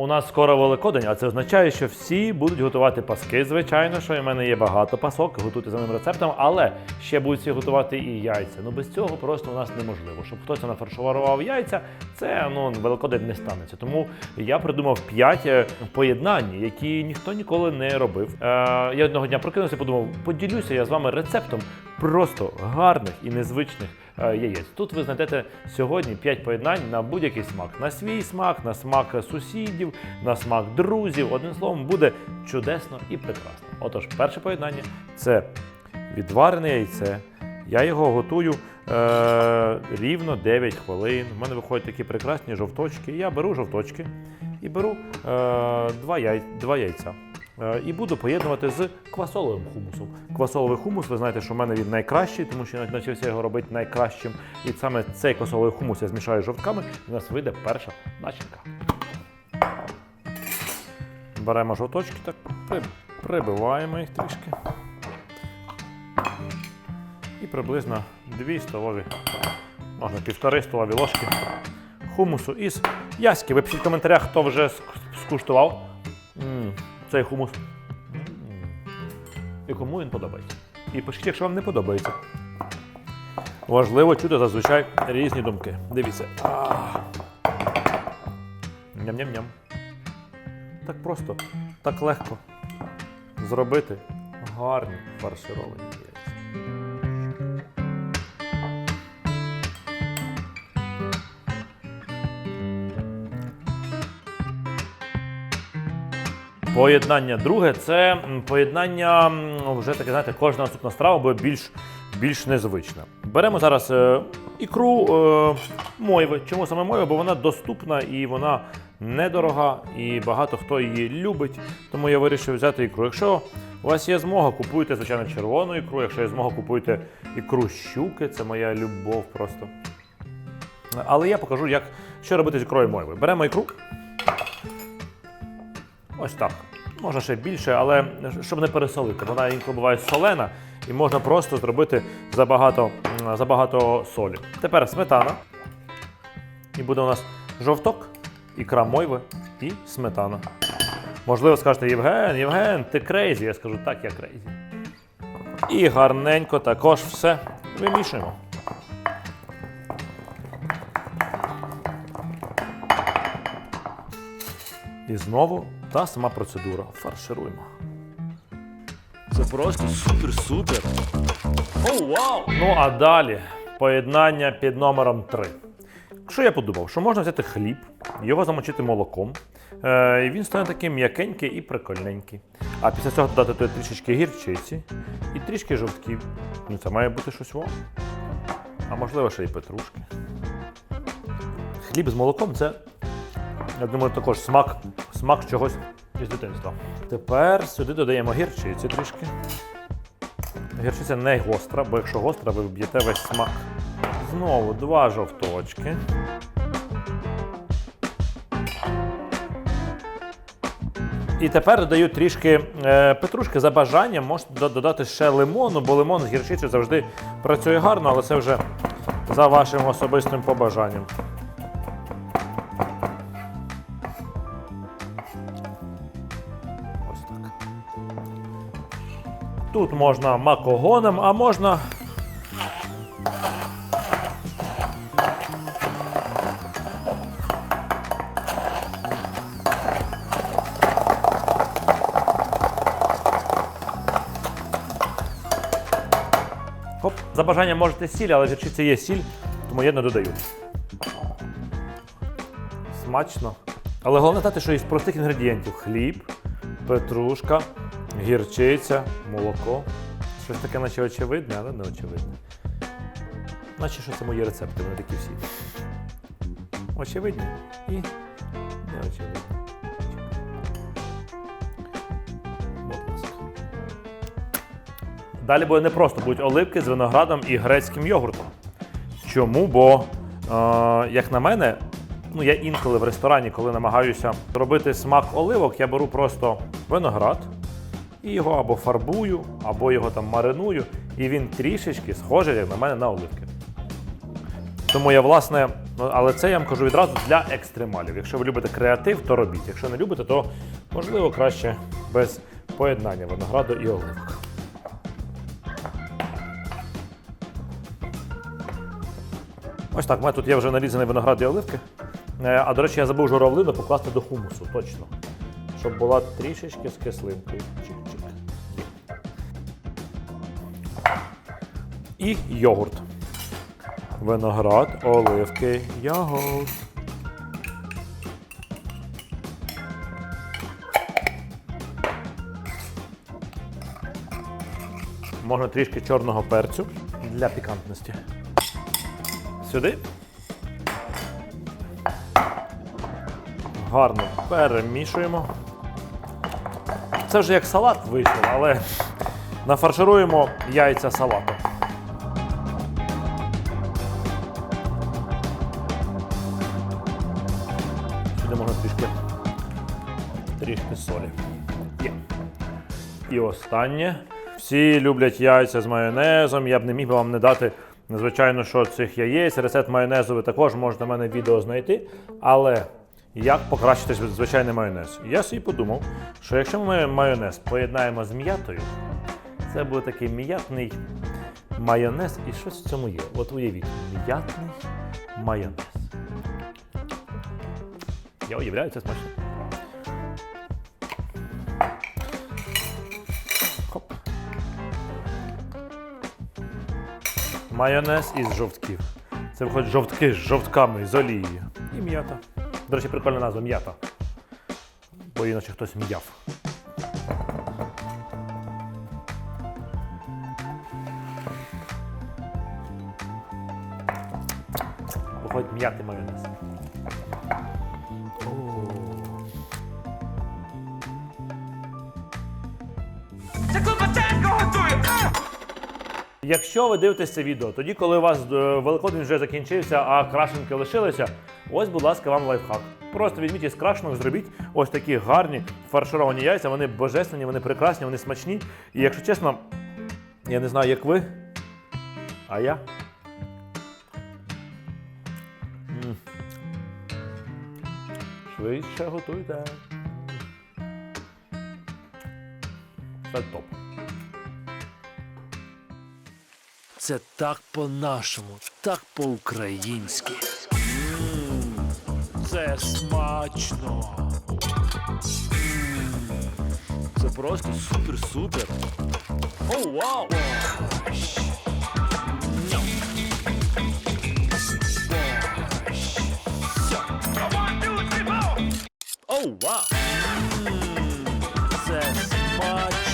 У нас скоро Великодень, а це означає, що всі будуть готувати паски. Звичайно, що в мене є багато пасок, готуйте за моїм рецептом, але ще будуть всі готувати і яйця. Ну без цього просто у нас неможливо. Щоб хтось нафаршував яйця, це ну Великодень не станеться. Тому я придумав п'ять поєднань, які ніхто ніколи не робив. Е, я одного дня прокинувся, подумав, поділюся я з вами рецептом просто гарних і незвичних е, яєць. Тут ви знайдете сьогодні 5 поєднань на будь-який смак. На свій смак, на смак сусідів, на смак друзів. Одним словом, буде чудесно і прекрасно. Отож, перше поєднання це відварене яйце. Я його готую е, рівно 9 хвилин. У мене виходять такі прекрасні жовточки. Я беру жовточки і беру е, два, яй, два яйця. Е, І буду поєднувати з квасоловим хумусом. Квасоловий хумус, ви знаєте, що в мене він найкращий, тому що я навчився його робити найкращим. І саме цей квасоловий хумус я змішаю з жовтками, і у нас вийде перша начинка. Беремо жовточки, так прибиваємо їх трішки. І приблизно 2 столові, можна півтори столові ложки хумусу із яськи. Ви пишіть в коментарях, хто вже скуштував цей хумус. І кому він подобається. І пишіть, якщо вам не подобається. Важливо чути зазвичай різні думки. Дивіться. Ням-ням-ням. Так просто, так легко зробити гарні фаршировані Поєднання друге це поєднання вже таке, знаєте, кожна наступна страва буде більш, більш незвична. Беремо зараз е, ікру е, мойви. Чому саме мойва? Бо вона доступна і вона недорога, і багато хто її любить. Тому я вирішив взяти ікру. Якщо у вас є змога, купуйте, звичайно, червону ікру. Якщо є змога, купуйте ікру щуки, це моя любов просто. Але я покажу, як, що робити з ікрою мойви. Беремо ікру. Ось так. Можна ще більше, але щоб не пересолити. Вона інколи буває солена і можна просто зробити забагато, забагато солі. Тепер сметана. І буде у нас жовток, ікра мойви і сметана. Можливо, скажете, Євген, Євген, ти крейзі. Я скажу, так, я крейзі. І гарненько також все вимішуємо. І знову та сама процедура. Фаршируємо. Це просто супер-супер. О, вау! Ну а далі поєднання під номером 3. Що я подумав, що можна взяти хліб, його замочити молоком, е, і він стане такий м'якенький і прикольненький. А після цього додати туди трішечки гірчиці і трішки жовтків. Ну це має бути щось вау. А можливо ще й петрушки. Хліб з молоком це, я думаю, також смак, смак чогось із дитинства. Тепер сюди додаємо гірчиці трішки. Гірчиця не гостра, бо якщо гостра, ви вб'єте весь смак. Знову два жовточки. І тепер додаю трішки е, петрушки за бажанням. Можете додати ще лимону, бо лимон з гірчицею завжди працює гарно, але це вже за вашим особистим побажанням. Тут можна макогоном, а можна. Хоп, за бажанням можете сіль, але гірчиці є сіль, тому я не додаю. Смачно. Але головне знати, що із простих інгредієнтів: хліб, петрушка, гірчиця, молоко. Щось таке, наче очевидне, але не очевидне. Наче що це мої рецепти, вони такі всі. Очевидні і неочевидні. Далі буде не просто, будуть оливки з виноградом і грецьким йогуртом. Чому? Бо, е, як на мене, ну я інколи в ресторані, коли намагаюся робити смак оливок, я беру просто виноград і його або фарбую, або його там мариную, і він трішечки схожий, як на мене, на оливки. Тому я власне, ну, але це я вам кажу відразу для екстремалів. Якщо ви любите креатив, то робіть. Якщо не любите, то можливо краще без поєднання винограду і оливок. Ось так, у мене тут є вже нарізаний виноград і оливки. Е, А до речі, я забув журавлину покласти до хумусу, точно. Щоб була трішечки з кислинкою. І йогурт. Виноград, оливки, йогурт. Можна трішки чорного перцю для пікантності. Сюди. Гарно перемішуємо. Це вже як салат вийшло, але нафаршируємо яйця салатом. Сюди можна трішки, трішки солі. Є. І останнє. Всі люблять яйця з майонезом. Я б не міг би вам не дати, звичайно, що цих яєць. Рецепт майонезу ви також можете в мене відео знайти. Але як покращити звичайний майонез? Я собі подумав, що якщо ми майонез поєднаємо з м'ятою, це буде такий м'ятний майонез, і щось в цьому є. От уявіть, м'ятний майонез. Я уявляю, це смачно. Хоп. Майонез із жовтків. Це виходить жовтки з жовтками, з олією. І м'ята. До речі, прикольна назва м'ята. Бо іначе хтось м'яв. Виходить м'ятий майонез. Якщо ви дивитесь це відео, тоді, коли у вас е, Великодень вже закінчився, а крашенки лишилися, ось, будь ласка, вам лайфхак. Просто візьміть із крашенок, зробіть ось такі гарні фаршировані яйця. Вони божественні, вони прекрасні, вони смачні. І якщо чесно, я не знаю, як ви, а я. Швидше готуйте. Це топ. Це так по-нашому, так по-українськи. Це смачно. Це просто супер-супер. О, вау! Борщ. Ням. Борщ. Сьо. О, вау! Це смачно.